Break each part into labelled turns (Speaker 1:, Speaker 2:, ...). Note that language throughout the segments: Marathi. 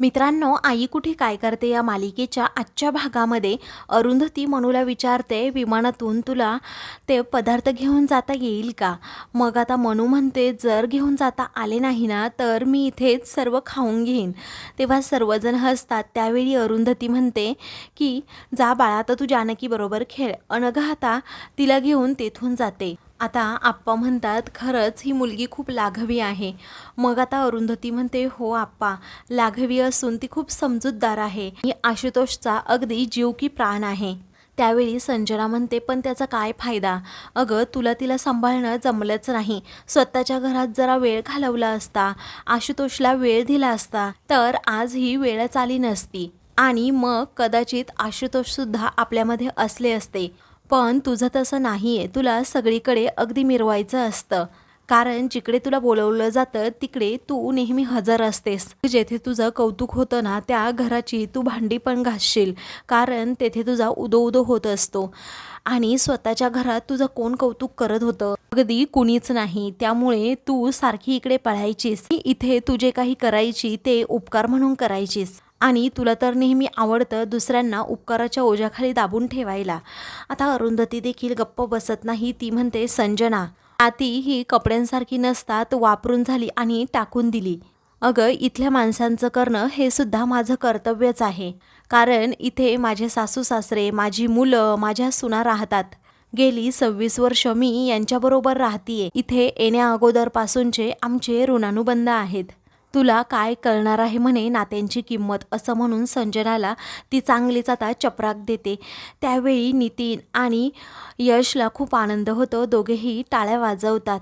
Speaker 1: मित्रांनो आई कुठे काय करते या मालिकेच्या आजच्या भागामध्ये? अरुंधती मनूला विचारते विमानातून तुला ते पदार्थ घेऊन जाता येईल का? मग आता मनू म्हणते जर घेऊन जाता आले नाही ना तर मी इथेच सर्व खाऊन घेईन. तेव्हा सर्वजण हसतात. त्यावेळी अरुंधती म्हणते की जा बाळा तर तू जानकीबरोबर खेळ. अनघा आता तिला घेऊन तेथून जाते. आता आप्पा म्हणतात खरंच ही मुलगी खूप लाघवी आहे. मग आता अरुंधती म्हणते हो आप्पा लाघवी असून ती खूप समजूतदार आहे. ही आशुतोषचा अगदी जीव की प्राण आहे. त्यावेळी संजना म्हणते पण त्याचा काय फायदा? अगं तुला तिला सांभाळणं जमलंच नाही. स्वतःच्या घरात जरा वेळ घालवला असता आशुतोषला वेळ दिला असता तर आज ही वेळच आली नसती. आणि मग कदाचित आशुतोषसुद्धा आपल्यामध्ये असले असते. पण तुझं तसं नाही आहे तुला सगळीकडे अगदी मिरवायचं असतं. कारण जिकडे तुला बोलवलं जातं तिकडे तू नेहमी हजर असतेस. जेथे तुझं कौतुक होतं ना त्या घराची तू भांडी पण घासशील. कारण तेथे तुझा उदो उदो होत असतो. आणि स्वतःच्या घरात तुझं कोण कौतुक करत होतं? अगदी कुणीच नाही. त्यामुळे तू सारखी इकडे पळायचीस. इथे तू जे काही करायची ते उपकार म्हणून करायचीस. आणि तुला तर नेहमी आवडतं दुसऱ्यांना उपकाराच्या ओझ्याखाली दाबून ठेवायला. आता अरुंधती देखील गप्प बसत नाही ती म्हणते संजना आती ही कपड्यांसारखी नसतात वापरून झाली आणि टाकून दिली. अगं इथल्या माणसांचं करणं हे सुद्धा माझं कर्तव्यच आहे. कारण इथे माझे सासू सासरे माझी मुलं माझ्या सुना राहतात. गेली सव्वीस वर्ष मी यांच्याबरोबर राहतीये. इथे येण्या अगोदरपासूनचे आमचे ऋणानुबंध आहेत. तुला काय कळणार आहे म्हणे नात्यांची किंमत? असं म्हणून संजनाला ती चांगलीच आता चपराक देते. त्यावेळी नितीन आणि यशला खूप आनंद होतो. दोघेही टाळ्या वाजवतात.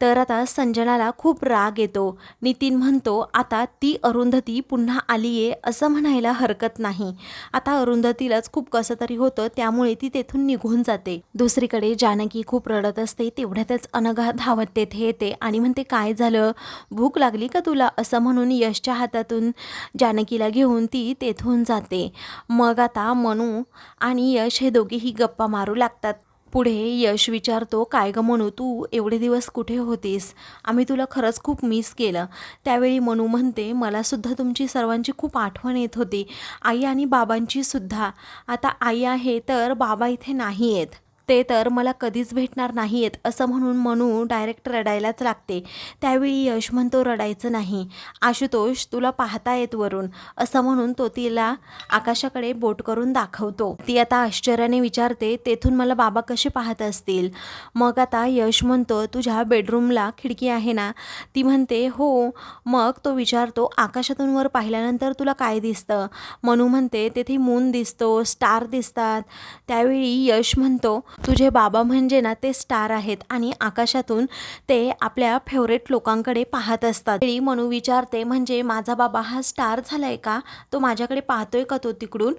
Speaker 1: तर आता संजनाला खूप राग येतो. नितीन म्हणतो आता ती अरुंधती पुन्हा आली आहे असं म्हणायला हरकत नाही. आता अरुंधतीलाच खूप कसं तरी होतं त्यामुळे ती तेथून निघून जाते. दुसरीकडे जानकी खूप रडत असते. तेवढ्यातच अनघा धावत तेथे येते आणि म्हणते काय झालं? भूक लागली का तुला? असं म्हणून यशच्या हातातून जानकीला घेऊन ती तेथून जाते. मग आता मनू आणि यश हे दोघेही गप्पा मारू लागतात. पुढे यश विचारतो काय ग म्हणू तू एवढे दिवस कुठे होतीस? आम्ही तुला खरंच खूप मिस केलं. त्यावेळी मनू म्हणते मलासुद्धा तुमची सर्वांची खूप आठवण येत होती. आई आणि बाबांची सुद्धा. आता आई आहे तर बाबा इथे नाही आहेत ते तर मला कधीच भेटणार नाही आहेत असं म्हणून मनू डायरेक्ट रडायलाच लागते. त्यावेळी यश म्हणतो रडायचं नाही. आशुतोष तुला पाहता येत वरून. असं म्हणून तो तिला आकाशाकडे बोट करून दाखवतो. ती आता आश्चर्याने विचारते तेथून मला बाबा कसे पाहत असतील? मग आता यश म्हणतो तुझ्या बेडरूमला खिडकी आहे ना? ती म्हणते हो. मग तो विचारतो आकाशातून वर पाहिल्यानंतर तुला काय दिसतं? मनू म्हणते तेथे मून दिसतो स्टार दिसतात. त्यावेळी यश म्हणतो तुझे बाबा म्हणजे ना ते स्टार आहेत आणि आकाशातून ते आपल्या फेवरेट लोकांकडे पाहत असतात. वेळी मनू विचारते म्हणजे माझा बाबा हा स्टार झालाय का? तो माझ्याकडे पाहतोय का तो तिकडून?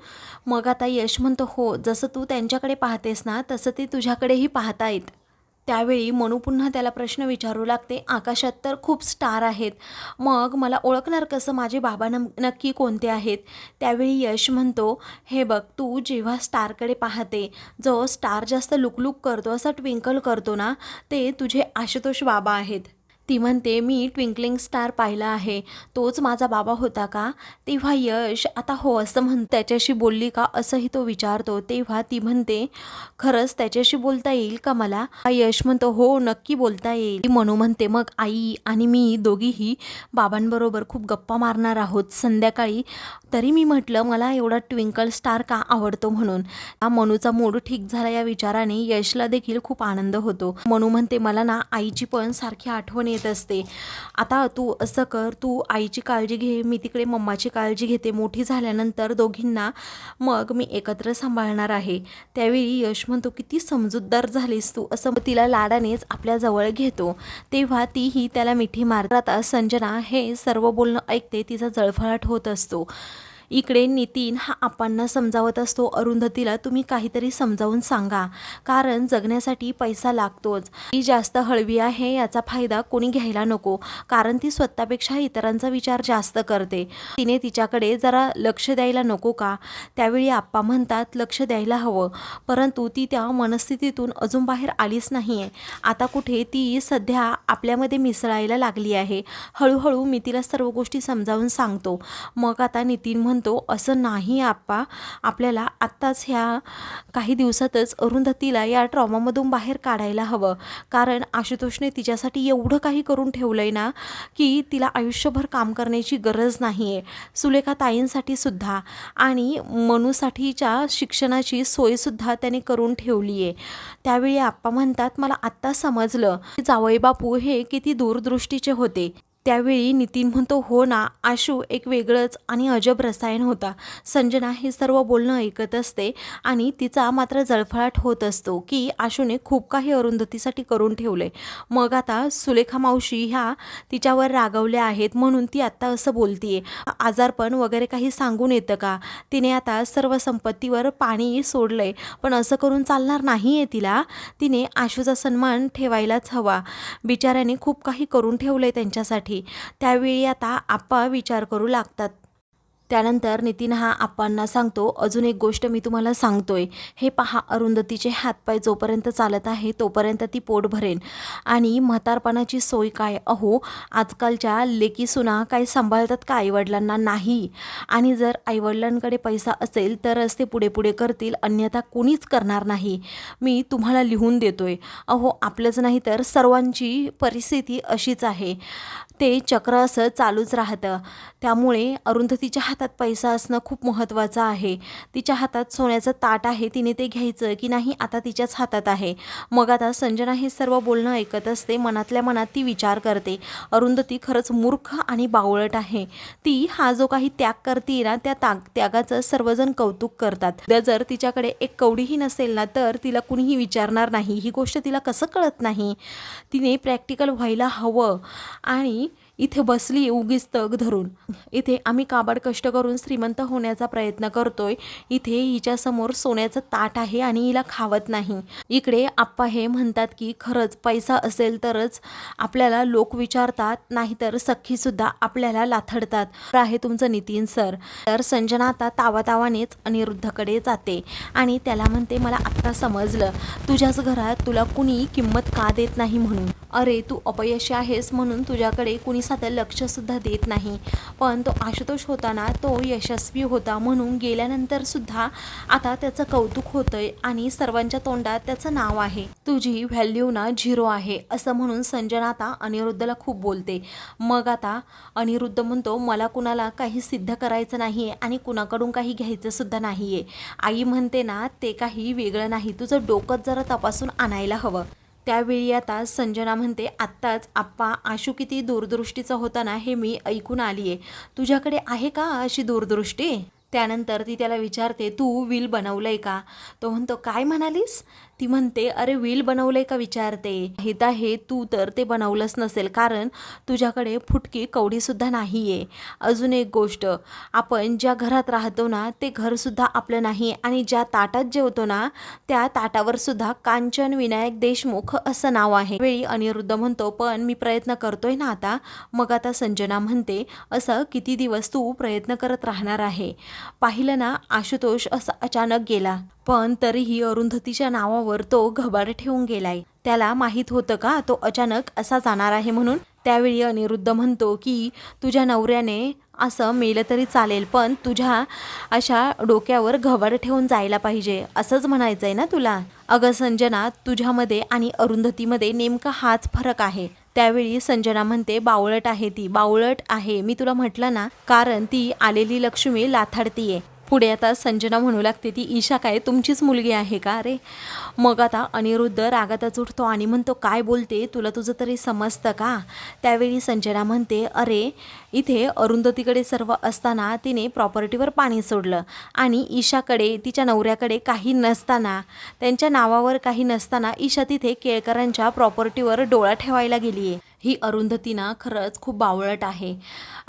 Speaker 1: मग आता यश म्हणतो हो जसं तू त्यांच्याकडे पाहतेस ना तसं ते तुझ्याकडेही पाहतायत. त्यावेळी मनू पुन्हा त्याला प्रश्न विचारू लागते आकाशात तर खूप स्टार आहेत. मग मला ओळखणार कसं? माझे बाबा नम नक्की कोणते आहेत? त्यावेळी यश म्हणतो हे बघ तू जेव्हा स्टारकडे पाहते जो स्टार जास्त लुकलुक करतो असा ट्विंकल करतो ना ते तुझे आशुतोष बाबा आहेत. ती म्हणते मी ट्विंकलिंग स्टार पाहिला आहे. तोच माझा बाबा होता का? तेव्हा यश आता हो असं म्हण त्याच्याशी बोलली का? असंही तो विचारतो. तेव्हा ती म्हणते खरंच त्याच्याशी बोलता येईल का मला? यश म्हणतो हो नक्की बोलता येईल. ती मनू म्हणते मग आई आणि मी दोघीही बाबांबरोबर खूप गप्पा मारणार आहोत. संध्याकाळी तरी मी म्हटलं मला एवढा ट्विंकल स्टार का आवडतो म्हणून? हा मनूचा मूड ठीक झाला या विचाराने यशला देखील खूप आनंद होतो. मनू म्हणते मला ना आईची पण सारखी आठवण येत असते. आता तू असं कर तू आईची काळजी घे मी तिकडे मम्माची काळजी घेते. मोठी झाल्यानंतर दोघींना मग मी एकत्र सांभाळणार आहे. त्यावेळी यश म्हणतो किती समजूतदार झालीस तू. असं तिला लाडानेच आपल्या जवळ घेतो. तेव्हा तीही त्याला मिठी मारतात. संजना हे सर्व बोलणं ऐकते तिचा जळफळाट होत असतो. इकडे नितीन हा आपांना समजावत असतो. अरुंधतीला तुम्ही काहीतरी समजावून सांगा. कारण जगण्यासाठी पैसा लागतोच. ती जास्त हळवी आहे याचा फायदा कोणी घ्यायला नको. कारण ती स्वतःपेक्षा इतरांचा विचार जास्त करते. तिने तिच्याकडे जरा लक्ष द्यायला नको का? त्यावेळी आप्पा म्हणतात लक्ष द्यायला हवं. परंतु ती त्या मनस्थितीतून अजून बाहेर आलीच नाही आहे आता कुठे ती सध्या आपल्यामध्ये मिसळायला लागली आहे. हळूहळू मी तिला सर्व गोष्टी समजावून सांगतो. मग आता नितीन म्हणतो असं नाही आप्पा. आपल्याला आत्ताच ह्या काही दिवसातच अरुंधतीला या ट्रॉमामधून बाहेर काढायला हवं. कारण आशुतोषने तिच्यासाठी एवढं काही करून ठेवलं आहे ना की तिला आयुष्यभर काम करण्याची गरज नाही आहे सुलेखा ताईंसाठी सुद्धा. आणि मनूसाठीच्या शिक्षणाची सोयसुद्धा त्याने करून ठेवली आहे त्यावेळी आप्पा म्हणतात मला आत्ता समजलं की जावई बापू हे किती दूरदृष्टीचे होते. त्यावेळी नितीन म्हणतो हो ना आशू एक वेगळंच आणि अजब रसायन होता. संजना हे सर्व बोलणं ऐकत असते आणि तिचा मात्र जळफळाट होत असतो की आशूने खूप काही अरुंधतीसाठी करून ठेवले मग आता सुलेखा मावशी ह्या तिच्यावर रागवल्या आहेत म्हणून ती आत्ता असं बोलतीये. आजारपण वगैरे काही सांगून येतं का? तिने आता सर्व संपत्तीवर पाणी सोडलंय. पण असं करून चालणार नाही आहे तिला. तिने आशूचा सन्मान ठेवायलाच हवा. बिचाऱ्याने खूप काही करून ठेवलंय त्यांच्यासाठी. त्यावेळी आता आप्पा विचार करू लागतात. त्यानंतर नितीन हा आप्पांना सांगतो अजून एक गोष्ट मी तुम्हाला सांगतोय. हे पहा अरुंधतीचे हातपाय जोपर्यंत चालत आहे तोपर्यंत ती पोट भरेन आणि म्हातारपणाची सोय काय? अहो आजकालच्या लेकी सुना काय सांभाळतात का आईवडिलांना नाही? आणि जर आईवडिलांकडे पैसा असेल तरच ते पुढे पुढे करतील अन्यथा कोणीच करणार नाही. मी तुम्हाला लिहून देतोय. अहो आपलंच नाही तर सर्वांची परिस्थिती अशीच आहे. ते चक्र असं चालूच राहतं. त्यामुळे अरुंधतीच्या हातात पैसा असणं खूप महत्त्वाचं आहे. तिच्या हातात सोन्याचं ताट आहे तिने ते घ्यायचं की नाही आता तिच्याच हातात आहे. मग आता संजना हे सर्व बोलणं ऐकत असते मनातल्या मनात ती विचार करते. अरुंधती खरंच मूर्ख आणि बावळट आहे. ती हा जो काही त्याग करते ना त्या ताग त्यागाचं सर्वजण कौतुक करतात. उद्या जर तिच्याकडे एक कवडीही नसेल ना तर तिला कुणीही विचारणार नाही. ही गोष्ट तिला कसं कळत नाही? तिने प्रॅक्टिकल व्हायला हवं. आणि इथे बसली उगीच तग धरून. इथे आम्ही काबाड कष्ट करून श्रीमंत होण्याचा प्रयत्न करतोय. इथे हिच्यासमोर सोन्याचं ताट आहे आणि हिला खावत नाही. इकडे आप्पा हे म्हणतात की खरंच पैसा असेल तरच आपल्याला लोक विचारतात नाहीतर सख्खीसुद्धा आपल्याला लाथडतात. आहे तुमचं नितीन सर. तर संजना आता तावातावानेच अनिरुद्धकडे जाते आणि त्याला म्हणते मला आत्ता समजलं. तुझ्याच घरात तुला कुणी किंमत का देत नाही म्हणून? अरे तू अपयशी आहेस म्हणून तुझ्याकडे कुणी साधं लक्षसुद्धा देत नाही. पण तो आशुतोष होताना तो यशस्वी होता म्हणून गेल्यानंतर सुद्धा आता त्याचं कौतुक होतंय आणि सर्वांच्या तोंडात त्याचं नाव आहे. तुझी व्हॅल्यू ना झिरो आहे असं म्हणून संजना आता अनिरुद्धला खूप बोलते. मग आता अनिरुद्ध म्हणतो मला कुणाला काही सिद्ध करायचं नाही आहे आणि कुणाकडून काही घ्यायचंसुद्धा नाही आहे आई म्हणते ना ते काही वेगळं नाही तुझं डोकं जरा तपासून आणायला हवं. त्यावेळी आता संजना म्हणते आत्ताच आप्पा आशू किती दूरदृष्टीचा होता ना हे मी ऐकून आली आहे तुझ्याकडे आहे का अशी दूरदृष्टी? त्यानंतर ती त्याला विचारते तू विल आहे का? तो म्हणतो काय म्हणालीस? ती म्हणते अरे विल आहे का? विचारते. हे तर हे तू तर ते बनवलंच नसेल कारण तुझ्याकडे फुटकी कवडीसुद्धा नाही आहे अजून एक गोष्ट आपण ज्या घरात राहतो ना ते घरसुद्धा आपलं नाही आणि ज्या ताटात जेवतो ना त्या ताटावर सुद्धा कांचन विनायक देशमुख असं नाव आहे. वेळी अनिरुद्ध म्हणतो पण मी प्रयत्न करतोय ना आता. मग आता संजना म्हणते असं किती दिवस तू प्रयत्न करत राहणार आहे? पाहिलं ना आशुतोष असा अचानक गेला. पण तरीही अरुंधतीच्या नावावर तो घबाड ठेवून गेलाय. त्याला माहीत होतं का तो अचानक असा जाणार आहे म्हणून? त्यावेळी अनिरुद्ध म्हणतो की तुझ्या नवऱ्याने असं मेलं तरी चालेल पण तुझ्या अशा डोक्यावर घबाड ठेवून जायला पाहिजे असंच म्हणायचं आहे ना तुला? अगं संजना तुझ्यामध्ये आणि अरुंधतीमध्ये नेमका हाच फरक आहे. त्यावेळी संजना म्हणते बावळट आहे ती बावळट आहे. मी तुला म्हटलं ना कारण ती आलेली लक्ष्मी लाथाडतीये. पुढे आता संजना म्हणू लागते ती ईशा काय? तुमचीच मुलगी आहे का? अरे मग आता अनिरुद्ध रागातच उठतो आणि म्हणतो काय बोलते? तुला तुझं तरी समजतं का? त्यावेळी संजना म्हणते अरे इथे अरुंधतीकडे सर्व असताना तिने प्रॉपर्टीवर पाणी सोडलं आणि ईशाकडे तिच्या नवऱ्याकडे काही नसताना त्यांच्या नावावर काही नसताना ईशा तिथे केळकरांच्या प्रॉपर्टीवर डोळा ठेवायला गेली आहे ही अरुंधती ना खरंच खूप बावळट आहे.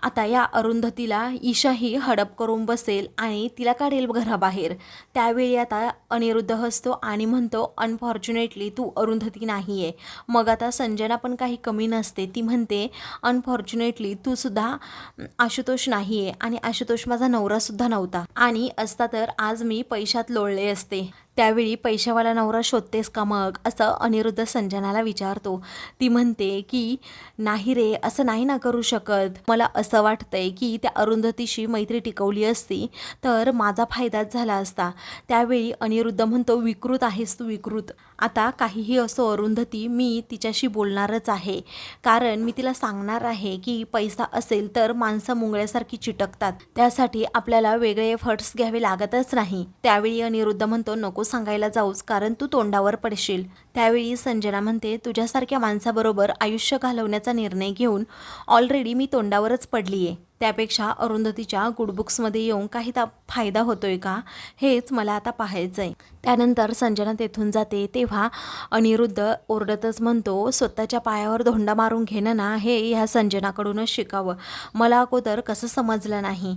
Speaker 1: आता या अरुंधतीला ईशाही हडप करून बसेल आणि तिला काढेल घराबाहेर. त्यावेळी आता अनिरुद्ध हसतो आणि म्हणतो अनफॉर्च्युनेटली तू अरुंधती नाही आहे मग आता संजना पण काही कमी नसते. ती म्हणते अनफॉर्च्युनेटली तूसुद्धा आशुतोष नाही आहे आणि आशुतोष माझा नवरासुद्धा नव्हता आणि असता तर आज मी पैशात लोळले असते. त्यावेळी पैशावाला नवरा शोधतेस का मग? असं अनिरुद्ध संजनाला विचारतो. ती म्हणते की नाही रे असं नाही ना करू शकत. मला असं वाटतंय की त्या अरुंधतीशी मैत्री टिकवली असती तर माझा फायदाच झाला असता. त्यावेळी अनिरुद्ध म्हणतो विकृत आहेस तू विकृत. आता काहीही असो अरुंधती मी तिच्याशी बोलणारच आहे. कारण मी तिला सांगणार आहे की पैसा असेल तर माणसं मुंगळ्यासारखी चिटकतात. त्यासाठी आपल्याला वेगळे एफर्ट्स घ्यावे लागतच नाही. त्यावेळी अनिरुद्ध म्हणतो नको सांगायला जाऊच कारण तू तोंडावर पडशील. त्यावेळी संजना म्हणते तुझ्यासारख्या माणसाबरोबर आयुष्य घालवण्याचा निर्णय घेऊन ऑलरेडी मी तोंडावरच पडली आहे त्यापेक्षा अरुंधतीच्या गुडबुक्समध्ये येऊन काही ता फायदा होतोय का? हेच मला आता पाहायचं आहे त्यानंतर संजना तेथून जाते. तेव्हा अनिरुद्ध ओरडतच म्हणतो स्वतःच्या पायावर धोंडा मारून घेणं ना हे ह्या संजनाकडूनच शिकावं. मला अगोदर कसं समजलं नाही.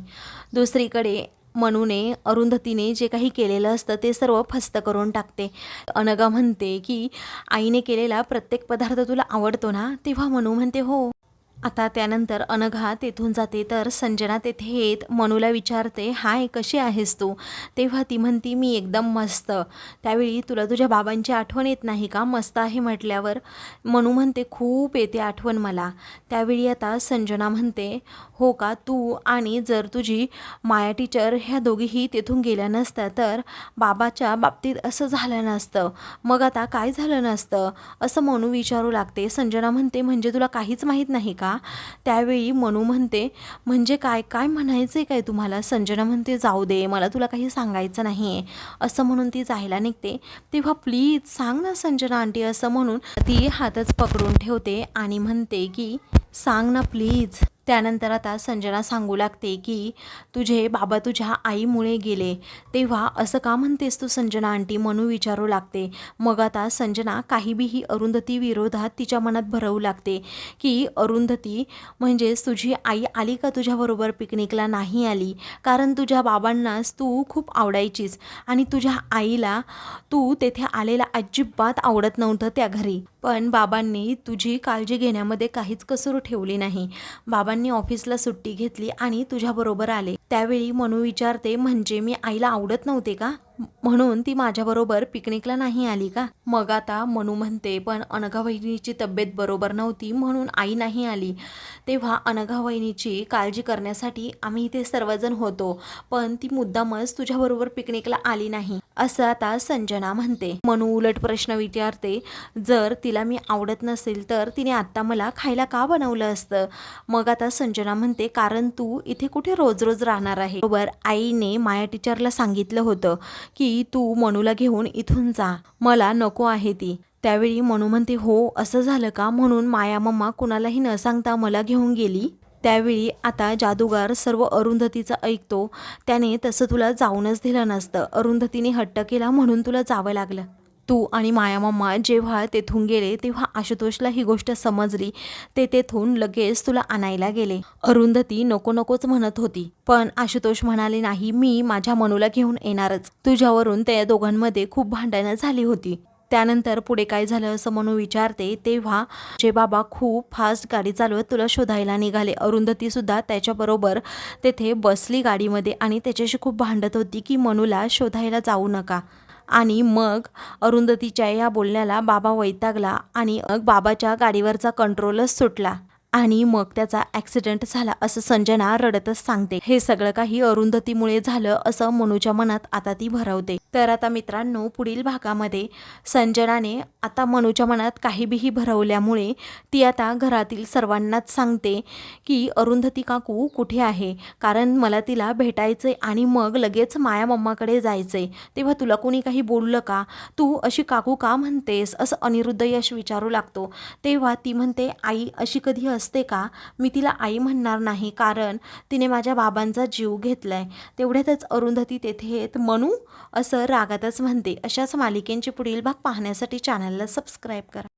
Speaker 1: दुसरीकडे मनूने अरुंधतीने जे काही केलेलं असतं ते सर्व फस्त करून टाकते. अनगा म्हणते की आईने केलेला प्रत्येक पदार्थ तुला आवडतो ना? तेव्हा मनू म्हणते हो. आता त्यानंतर अनघा तेथून जाते. तर संजना तेथे येत मनूला विचारते हाय कशी आहेस तू? तेव्हा ती म्हणती मी एकदम मस्त. त्यावेळी तुला तुझ्या बाबांची आठवण येत नाही का? मस्त आहे म्हटल्यावर. मनू म्हणते खूप येते आठवण मला. त्यावेळी आता संजना म्हणते हो का तू आणि जर तुझी माया टीचर ह्या दोघीही तेथून गेल्या नसत्या तर बाबाच्या बाबतीत असं झालं नसतं. मग आता काय झालं नसतं? असं मनू विचारू लागते. संजना म्हणते म्हणजे तुला काहीच माहीत नाही का? त्यावेळी मनू म्हणते म्हणजे काय काय म्हणायचं आहे काय तुम्हाला? संजना म्हणते जाऊ दे मला तुला काही सांगायचं नाही आहे असं म्हणून ती जायला निघते. तेव्हा प्लीज सांग ना संजना आंटी असं म्हणून ती हातच पकडून ठेवते आणि म्हणते की सांग ना प्लीज. त्यानंतर आता संजना सांगू लागते की तुझे बाबा तुझ्या आईमुळे गेले. तेव्हा असं का म्हणतेस तू संजना आंटी? म्हणू विचारू लागते. मग आता संजना काही बीही अरुंधती विरोधात तिच्या मनात भरवू लागते की अरुंधती म्हणजेच तुझी आई आली का तुझ्याबरोबर पिकनिकला नाही आली? कारण तुझ्या बाबांनाच तू खूप आवडायचीस आणि तुझ्या आईला तू तेथे आलेला अजिबात आवडत नव्हतं त्या घरी. पण बाबांनी तुझी काळजी घेण्यामध्ये काहीच कसूर ठेवली नाही. बाबा बाबांनी ऑफिसला सुट्टी घेतली आणि तुझ्याबरोबर आले. त्यावेळी मनू विचारते म्हणजे मी आईला आवडत नव्हते का? म्हणून ती माझ्याबरोबर पिकनिकला नाही आली का? मग आता मनू म्हणते पण अनघा वहिनीची तब्येत बरोबर नव्हती म्हणून आई नाही आली. तेव्हा अनघा वहिनीची काळजी करण्यासाठी आम्ही इथे सर्वजण होतो पण ती मुद्दामच तुझ्याबरोबर पिकनिकला आली नाही असं आता संजना म्हणते. मनू उलट प्रश्न विचारते जर तिला मी आवडत नसेल तर तिने आत्ता मला खायला का बनवलं असतं? मग आता संजना म्हणते कारण तू इथे कुठे रोज रोज राहणार आहे? बरोबर आईने माया टीचरला सांगितलं होतं की तू मनूला घेऊन इथून जा. मला नको आहे ती. त्यावेळी मनू म्हणते हो असं झालं का? म्हणून माया मम्मा कुणालाही न सांगता मला घेऊन गेली. त्यावेळी आता जादूगार सर्व अरुंधतीचं ऐकतो. त्याने तसं तुला जाऊनच दिलं नसतं. अरुंधतीने हट्ट केला म्हणून तुला जावं लागलं. तू आणि मायामामा जेव्हा तेथून गेले तेव्हा आशुतोषला ही गोष्ट समजली. ते तेथून लगेच तुला आणायला गेले. अरुंधती नको नकोच म्हणत होती पण आशुतोष म्हणाले नाही मी माझ्या मनूला घेऊन येणारच. तुझ्यावरून त्या दोघांमध्ये खूप भांडणं झाली होती. त्यानंतर पुढे काय झालं असं मनू विचारते तेव्हा जे बाबा खूप फास्ट गाडी चालवत तुला शोधायला निघाले. अरुंधतीसुद्धा त्याच्याबरोबर तेथे बसली गाडीमध्ये आणि त्याच्याशी खूप भांडत होती की मनूला शोधायला जाऊ नका. आणि मग अरुंधतीच्या या बोलण्याला बाबा वैतागला आणि मग बाबाच्या गाडीवरचा कंट्रोलच सुटला. आणि मग त्याचा ॲक्सिडेंट झाला असं संजना रडतच सांगते. हे सगळं काही अरुंधतीमुळे झालं असं मनूच्या मनात आता ती भरवते. तर आता मित्रांनो पुढील भागामध्ये संजनाने आता मनूच्या मनात काही बीही भरवल्यामुळे ती आता घरातील सर्वांनाच सांगते की अरुंधती काकू कुठे आहे? कारण मला तिला भेटायचे आणि मग लगेच माया मम्माकडे जायचे तेव्हा तुला कोणी काही बोललं का? तू अशी काकू का म्हणतेस? असं अनिरुद्ध यश विचारू लागतो. तेव्हा ती म्हणते आई अशी कधी असते का? मी तिला आई म्हणणार नाही कारण तिने माझ्या बाबांचा जीव घेतलाय. तेवढ्यातच अरुंधती तेथे येत म्हणू असं रागातच म्हणते. अशाच मालिकेंचे पुढील भाग पाहण्यासाठी चॅनलला सबस्क्राईब करा.